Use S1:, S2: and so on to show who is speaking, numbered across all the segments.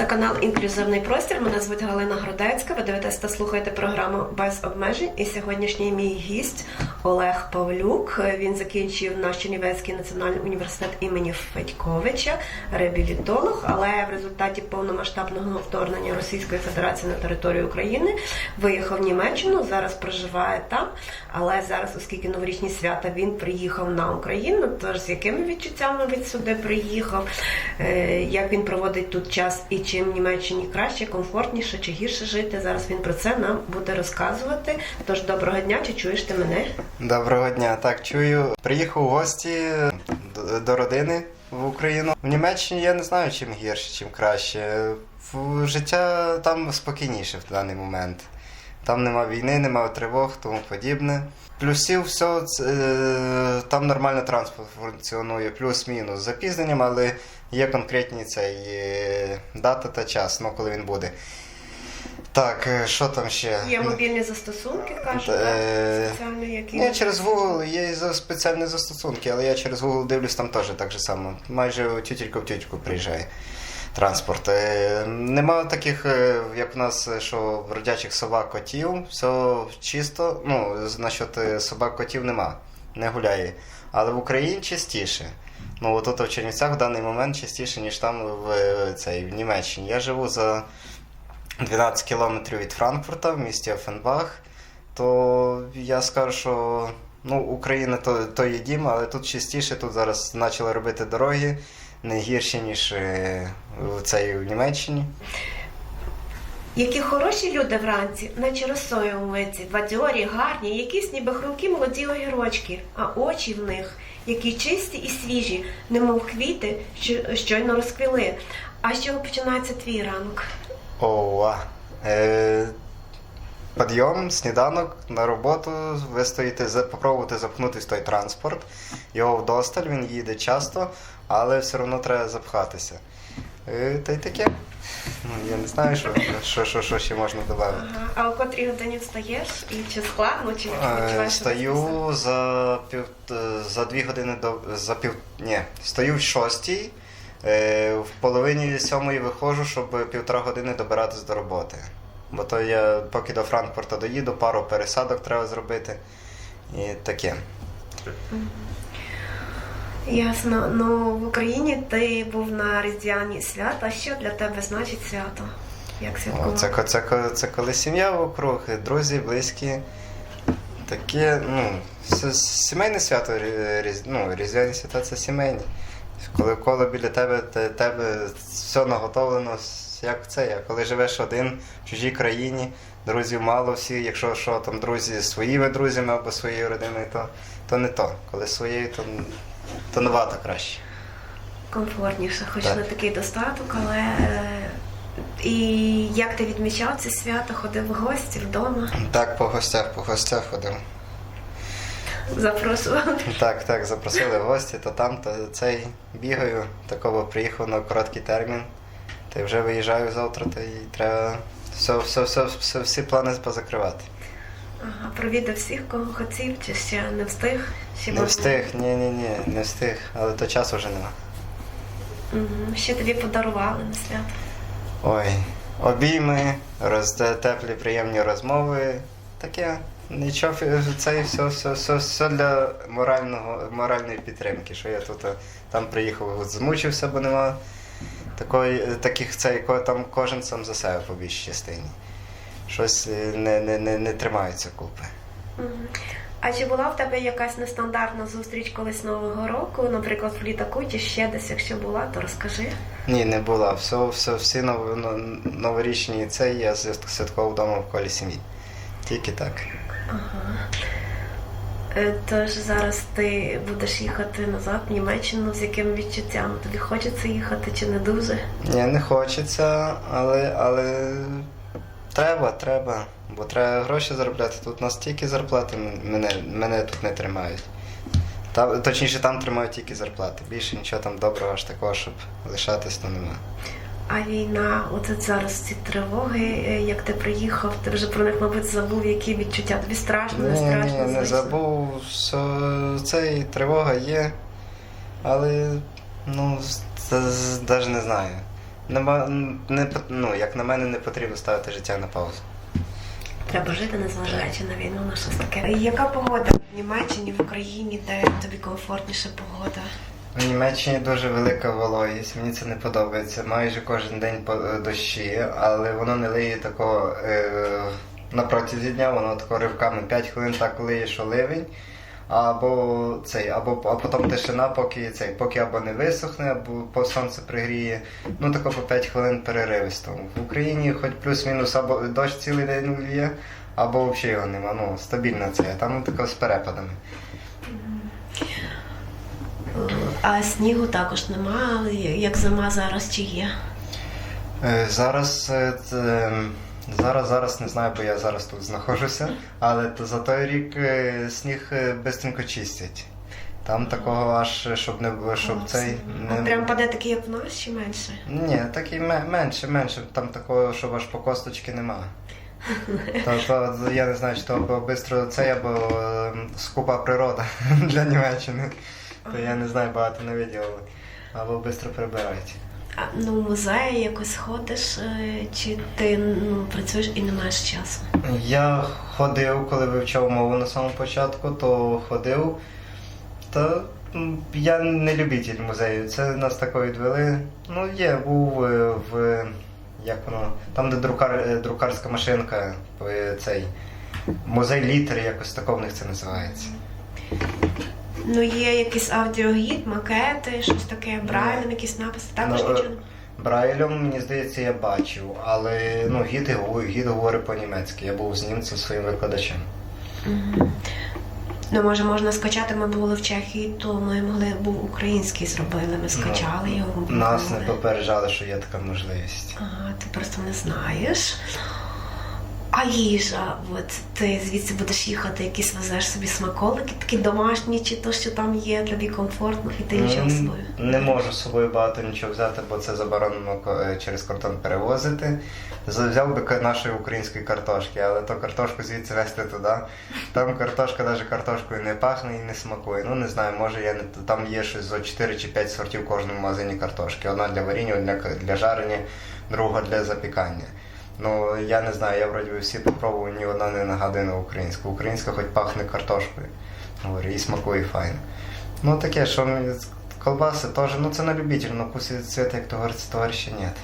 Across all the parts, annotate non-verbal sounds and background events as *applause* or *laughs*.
S1: Це канал Інклюзивний простір. Мене звуть Галина Гродецька. Ви дивитесь та слухаєте програму без обмежень. І сьогоднішній мій гість Олег Павлюк. Він закінчив наш Чернівецький національний університет імені Федьковича, реабілітолог. Але в результаті повномасштабного вторгнення Російської Федерації на територію України виїхав в Німеччину. Зараз проживає там. Але зараз, оскільки новорічні свята, він приїхав на Україну. Тож з якими відчуттями він сюди приїхав? Е, Як він проводить тут час і чим Німеччині краще, комфортніше чи гірше жити? Зараз він про це нам буде розказувати. Тож доброго дня, чи чуєш ти мене?
S2: Доброго дня. Так, чую. Приїхав у гості до, родини в Україну. В Німеччині я не знаю, чим гірше, чим краще. Життя там спокійніше в даний момент. Там нема війни, нема тривог, тому подібне. Плюсів все, там нормально транспорт функціонує, плюс-мінус з запізненням, але є конкретні цей е, дата та час, ну коли він буде. Так, е, що там ще?
S1: Є мобільні застосунки, кажуть,
S2: Е,
S1: так, спеціально які.
S2: Ні, через Google є спеціальні застосунки, але я через Google дивлюсь там теж так же само. Майже тютілька в тютельку приїжджає транспорт. Нема таких, е, як в нас, е, що бродячих собак котів, все чисто. Ну, насчет е, собак котів нема, не гуляє. Але в Україні частіше. Ну, от тут в Чернівцях в даний момент частіше, ніж там в, цей, в Німеччині. Я живу за 12 кілометрів від Франкфурта в місті Офенбах то я скажу, що ну, Україна то, то є дім, але тут частіше, тут зараз почали робити дороги не гірші, ніж е, в цей в Німеччині.
S1: Які хороші люди вранці, наче росою умиті, бадьорі, гарні, якісь ніби хрумкі молоді огірочки, а очі в них, які чисті і свіжі, немов квіти, що щойно розквіли. А з чого починається твій ранок?
S2: Ова. Е, Підйом, сніданок на роботу, ви стоїте, попробувати запхнутися в той транспорт. Його вдосталь, він їде часто, але все одно треба запхатися. Е, Та й таке. Ну, Я не знаю, що, що, що, що ще можна додати.
S1: А о котрій годині встаєш? І чи складно, чи
S2: Е,
S1: відчуваєш?
S2: Стою за пів за дві години до за пів. Ні, стою в шостій. Е, в половині сьомої виходжу, щоб півтора години добиратись до роботи. Бо то я поки до Франкфурта доїду, пару пересадок треба зробити. І таке.
S1: Ясно. Ну в Україні ти був на різдвяні свята. Що для тебе значить свято? Як святкувати?
S2: це, ко- це, це коли сім'я вокруг, друзі, близькі. Таке, ну, сімейне свято, різ- ну, різдвяні свята це сімейні. Коли коло біля тебе, тебе все наготовлено, як це, коли живеш один в чужій країні, друзів мало всі, якщо що там друзі з своїми друзями або своєю родиною, то, то не то. Коли своєю, то, то набагато краще.
S1: комфортніше, хоч
S2: Так.
S1: не такий достаток, але е, і як ти відмічав це свято, ходив в гості вдома,
S2: Так, по гостях, по гостях ходив.
S1: запрошував.
S2: Так, так, запросили в гості, то там, то цей бігаю, такого приїхав на короткий термін. Та вже виїжджаю завтра, та й треба все, все, все, все, всі плани позакривати.
S1: Ага, провідав всіх, кого хотів, чи ще не встиг? Ще
S2: Не
S1: можна?
S2: встиг, ні, ні, ні, не встиг, але то часу вже нема.
S1: Мгм. Що тобі подарували на свято?
S2: Ой, обійми, роз, теплі, приємні розмови. Таке. Нічого, це все, все, все, все для морального, моральної підтримки, що я тут е, там приїхав, змучився, бо нема такої, таких цей, там кожен сам за себе по більшій частині. Щось е, не, не, не, не тримаються купи.
S1: А чи була в тебе якась нестандартна зустріч колись Нового року, наприклад, в літаку, чи ще десь, якщо була, то розкажи.
S2: Ні, не була. Все, все, всі нов, но- новорічні цей я свят- святкував вдома в колі сім'ї. Тільки так.
S1: Ага. Е, Тож зараз ти будеш їхати назад в Німеччину, з яким відчуттям? Тобі хочеться їхати чи не дуже?
S2: Ні, не хочеться, але, але треба, треба. Бо треба гроші заробляти. Тут настільки зарплати мене, мене тут не тримають. Там, точніше, там тримають тільки зарплати. Більше нічого там доброго аж такого, щоб лишатись, то нема.
S1: А війна, от от зараз ці тривоги, е, як ти приїхав, ти вже про них, мабуть, забув, які відчуття. Тобі страшно, не страшно,
S2: ні, не
S1: звично?
S2: забув, що цей тривога є, але ну, навіть не знаю. Нема, не, ну, як на мене, не потрібно ставити життя на паузу.
S1: Треба жити, незважаючи на війну, на щось таке. І Яка погода в Німеччині, в Україні, де тобі комфортніша погода?
S2: В Німеччині дуже велика вологість, мені це не подобається. Майже кожен день по- е, дощі, але воно не лиє такого е, на протязі дня, воно тако ривками 5 хвилин так лиє, що ливень. Або цей, або а потім тишина, поки цей, поки або не висохне, або по сонце пригріє. Ну тако по 5 хвилин переривисто. В Україні хоч плюс-мінус або дощ цілий день лє, або взагалі його нема. Ну, стабільно це. Там тако з перепадами.
S1: А снігу також нема, але як зима зараз чи є?
S2: Е, Зараз, е, зараз, зараз не знаю, бо я зараз тут знаходжуся, але то за той рік е, сніг швидко чистять. Там такого аж, щоб не було, щоб цей
S1: А
S2: не
S1: прям паде такий, як в нас, чи менше?
S2: ні, такий менше, менше. Там такого, щоб аж по косточки нема. То, то я не знаю, чи то або бистро цей, або е, скупа природа *laughs* для Німеччини. То я не знаю, багато не виділили. Або швидко прибирають.
S1: А, ну, в музеї якось ходиш, е, чи ти ну, працюєш і не маєш часу?
S2: Я ходив, коли вивчав мову на самому початку, то ходив. Та я не любитель музею. Це нас тако відвели. Ну, є, був е, в. Як воно? Там, де друкар, е, друкарська машинка, цей музей літер, якось тако в них це називається.
S1: Ну, є якийсь аудіогід, макети, щось таке, брайлем, якісь написи, також
S2: Ну,
S1: нічого.
S2: е, Брайлем, мені здається, я бачив, але ну, гід, гід говорить по-німецьки. Я був з німцем своїм викладачем.
S1: Мгм. Ну, може, можна скачати, ми були в Чехії, то ми могли був український зробили, ми скачали його.
S2: Нас не попереджали, що є така можливість.
S1: Ага, ти просто не знаєш. А їжа, от ти звідси будеш їхати, якісь везеш собі смаколики, такі домашні, чи то, що там є, тобі комфортно, і ти нічого з собою.
S2: Не можу з собою багато нічого взяти, бо це заборонено е, через кордон перевозити. Взяв би нашої української картошки, але то картошку звідси везти туди. Там картошка навіть картошкою не пахне і не смакує. Ну не знаю, може я не там є щось зо 4 чи 5 сортів в кожному магазині картошки. Одна для варіння, одна для жарення, друга для запікання. Ну я не знаю, я вроді всі попробував, ні одна не нагадує на українську. Українська хоч пахне картошкою. Говорю, і смакує файно. Ну таке, що колбаси теж, ну це на любитель, но вкуси цвета, як то говориться, товариша нет.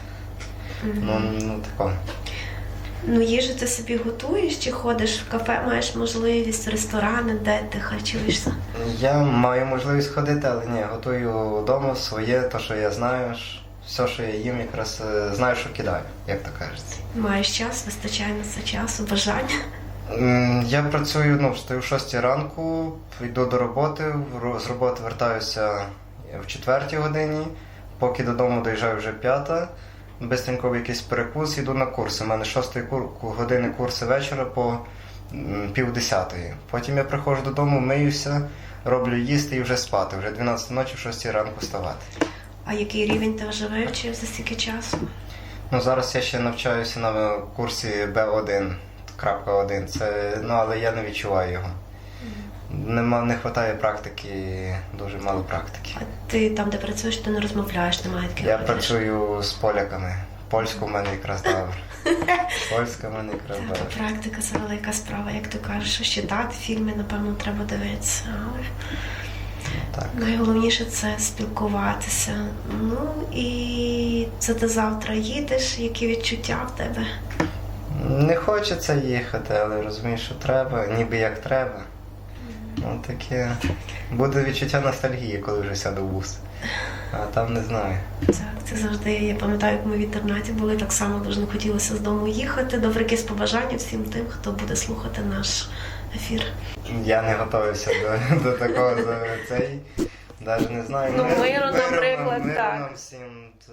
S2: Ну, ну тако.
S1: Ну, їжу ти собі готуєш чи ходиш в кафе, маєш можливість, ресторани, де ти харчуєшся?
S2: Я маю можливість ходити, але ні, готую вдома своє, то що я знаю, ж, все, що я їм, якраз е, знаю, що кидаю, як то кажеться.
S1: Маєш час, вистачає на це часу, бажання.
S2: Я працюю, ну, встаю в 6 ранку, йду до роботи, з роботи вертаюся в 4 годині, поки додому доїжджаю вже 5. Бистренько в якийсь перекус, йду на курси. У мене 6 години курси вечора по м, півдесятої. Потім я приходжу додому, миюся, роблю їсти і вже спати. Вже 12 ночі, в 6 ранку вставати.
S1: А який рівень ти вже вивчив за стільки часу?
S2: Ну, зараз я ще навчаюся на курсі B1, крапка 1. Це, ну, але я не відчуваю його. Нема, не вистачає практики, дуже мало практики.
S1: А ти там, де працюєш, ти не розмовляєш, немає таких
S2: Я
S1: проблем?
S2: працюю з поляками. Польську в мене якраз добре. *laughs* Польська в мене якраз добре.
S1: практика це велика справа, як ти кажеш, що читати фільми, напевно, треба дивитися. Але
S2: Так.
S1: найголовніше це спілкуватися. Ну і це ти завтра їдеш, які відчуття в тебе?
S2: Не хочеться їхати, але розумію, що треба, ніби як треба. Ну таке. Буде відчуття ностальгії, коли вже сяду в бус. А там не знаю.
S1: Так, це завжди. Я пам'ятаю, як ми в інтернаті були, так само дуже не хотілося з дому їхати. Добре, якесь побажання всім тим, хто буде слухати наш ефір.
S2: Я не готувався до, до такого за цей. Навіть не знаю.
S1: Ну,
S2: Мир-
S1: миру, наприклад,
S2: миру
S1: так.
S2: нам всім. Та,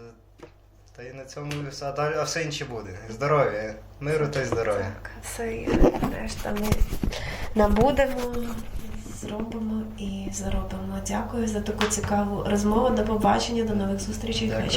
S2: та й на цьому все, а далі, а все інше буде. Здоров'я. Миру та й здоров'я.
S1: Так, все є. Решта ми набудемо, зробимо і заробимо. Дякую за таку цікаву розмову. До побачення, до нових зустрічей.
S2: Дякую.